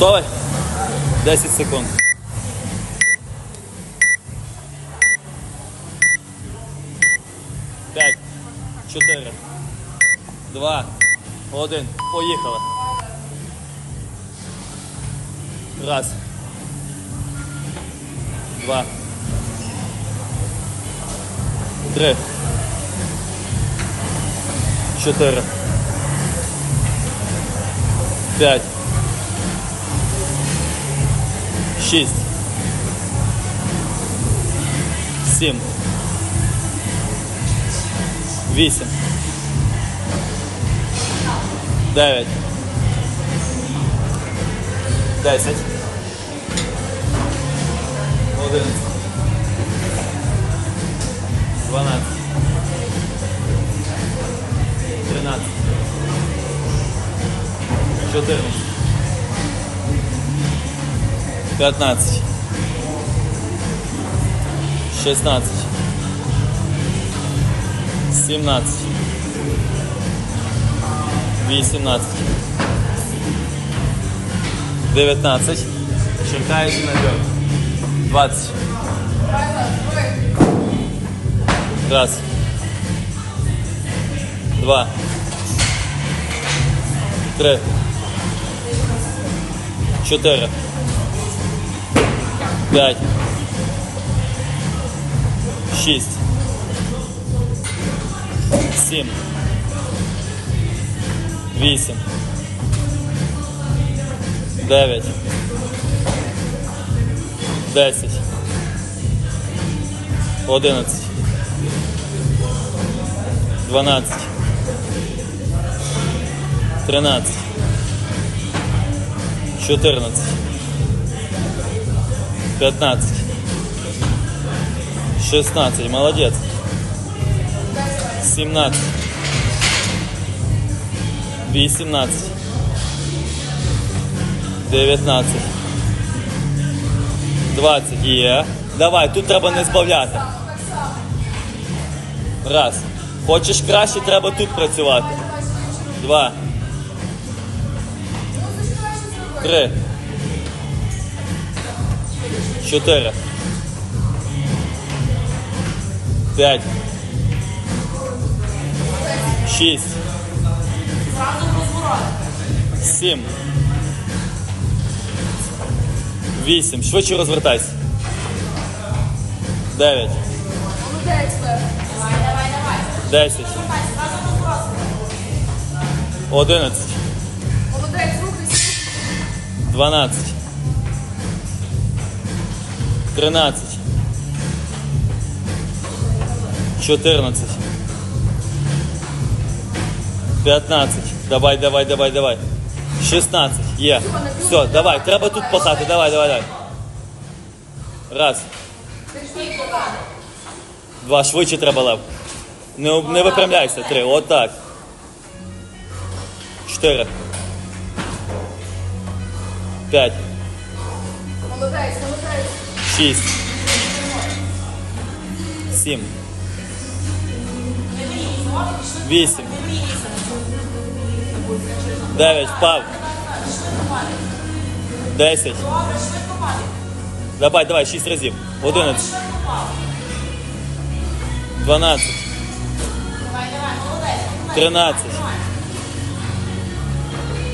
Готовий? 10 секунд. П'ять, чотири, два, один. Поїхали. Раз. Два. Три. Чотири. П'ять. Шість. Сім. Вісім. Дев'ять. Десять. Одинадцять. Дванадцять. Тринадцять. Чотирнадцять. 15 16 17 18 19 Черкаєш на дьор 20 Раз. Два. Три. Чотири пять, шесть, семь, вісім, дев'ять, десять, одинадцять, дванадцять, тринадцять, чотирнадцять. 15 16 молодец 17 18 19 20 є. Давай, тут треба не збавляти. Раз. Хочеш краще, треба тут працювати. Два. Три Чотири. П'ять. Шість. Сім. Вісім. Швидше розвертайся. Дев'ять. Молодець, Лев. Давай, давай, давай. Десять. Давай, зразу попросимо. Одинадцять. Молодець, рухайся. Дванадцять. Тринадцять. Чотирнадцять. П'ятнадцять. Давай, давай, давай, давай. Шістнадцять. Є. Все, давай, треба тут пахати. Давай, давай, давай. Раз. Два. Швидше треба лев. Не, не випрямляйся. Три. Отак. Чотири. П'ять. Молодець, молодець Шість. Сім. Вісім. Дев'ять. Впав. Десять. Давай, давай, шість разів. Одинадцять. Дванадцять. Тринадцять.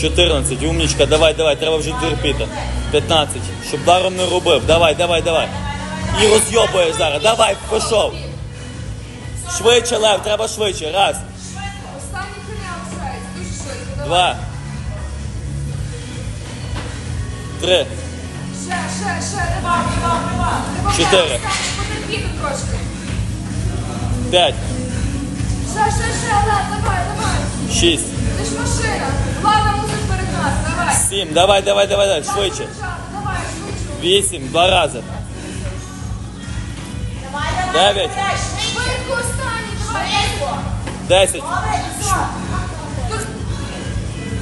Чотирнадцять. Умнічка, давай, давай, треба вже терпіти. П'ятнадцять. Щоб даром не робив. Давай, давай, давай. І розйобуєш зараз. Давай, пішов. Швидше, Лев, треба швидше. Раз, два. Три, Ще, ще, ще. Давай, давай. Давай, Чотири. Потерпіти трошки. п'ять, Ще, ще, ще. Лев, давай, давай. шість, Ти ж машина. Давай. сім. Давай, давай, давай, давай. Швидше. Давай, швидше. Вісім, два рази. Дев'ять, Швидко останній. Давай. Швидко. десять. Тут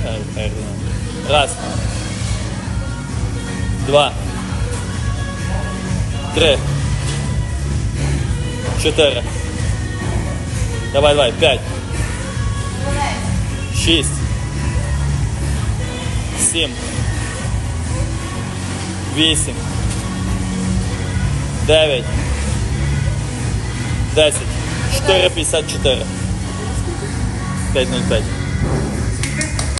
Хай, хай, Раз. Два. Три. Чотири. Давай, давай. П'ять. Шість. Сім. Вісім. Дев'ять. Десять. Чотири п'ятдесят чотири. П'ять нуль п'ять.